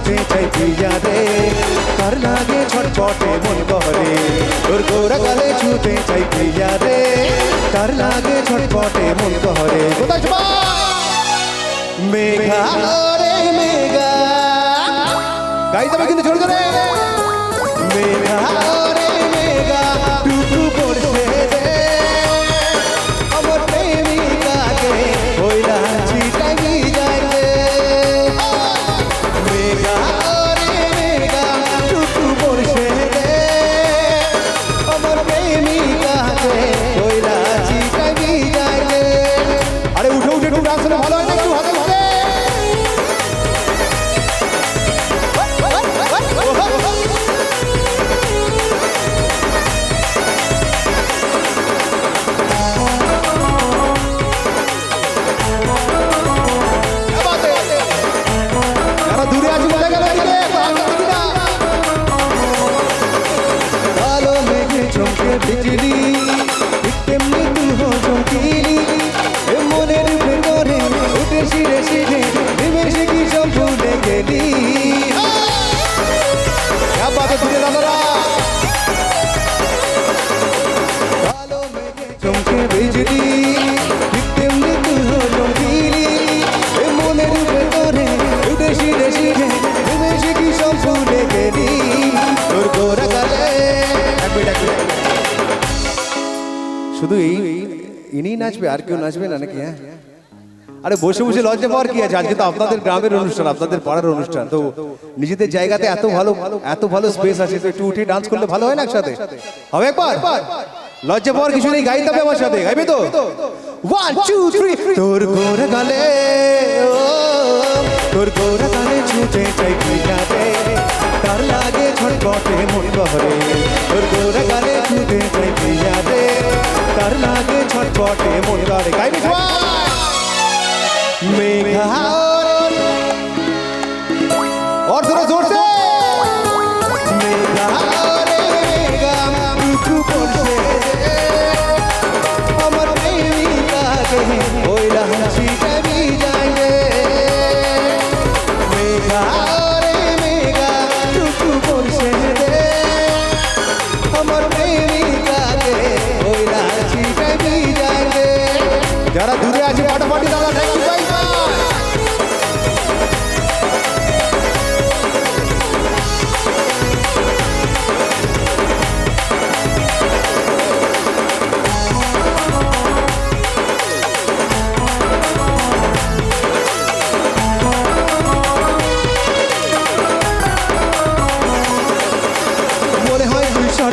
ছুটে চাই প্রিয়া রে তার লাগে ছটপটে মন করে তোর গোরা গালে ছুটে চাই প্রিয়া রে তার লাগে ছটপটে মন করে মেঘা। রে মেঘা। গাইতে হবে কিন্তু ছোট করে। মেঘা। শুধু এই ইনি নাচবে, আর কেউ নাচবে না নাকি হ্যাঁ? আরে বসে বসে লজ্জা পাওয়ার কি আছে? আজকে তো আপনাদের গ্রামের অনুষ্ঠান, আপনাদের পাড়ার অনুষ্ঠান, তো নিজেদের জায়গাতে এত ভালো এত ভালো স্পেস আছে, তো একটু উঠে ডান্স করলে ভালো হয় না একসাথে? হবে একবার? লজ্জা পাওয়ার কিছু নেই, গাইতে হবে আমার সাথে, গাইবে তো? ওয়ান টু থ্রি তোর গোর গালে তোর গোর গালে ছুটে চাই পিয়াতে তার লাগে ছটপটে মন বহরে, তোর গোর ছটপটে মন বহরে গাইবে সবাই মেঘা और थोड़ा जोर से मेघा रे मेघा টুকু পড়ছে আমার প্রেমিকাকে ওই লাহাসিটা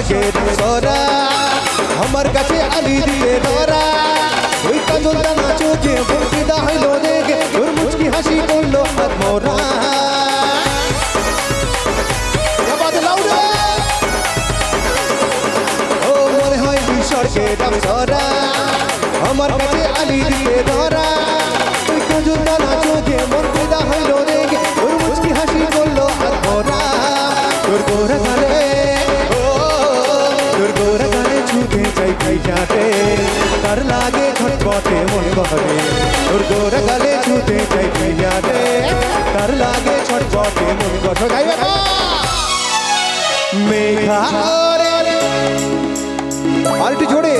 লাগে রে তোরা আমার কাছে আলি দিয়ে তোরা ওই কাজল দানা চোখে বর্তিদা হইল দেখে ওর মুচকি হাসি করল মোরা সরকেরাম ধরা। আমার কাছে আলি দিয়ে ধরা তুই কাজল দানা বহরে তোর গোরা গালে ছুটে যাই খাই যাতে তার লাগে ছটপটে মন গঠ গাইবে মেঘা, আর একটু ঝোড়ে।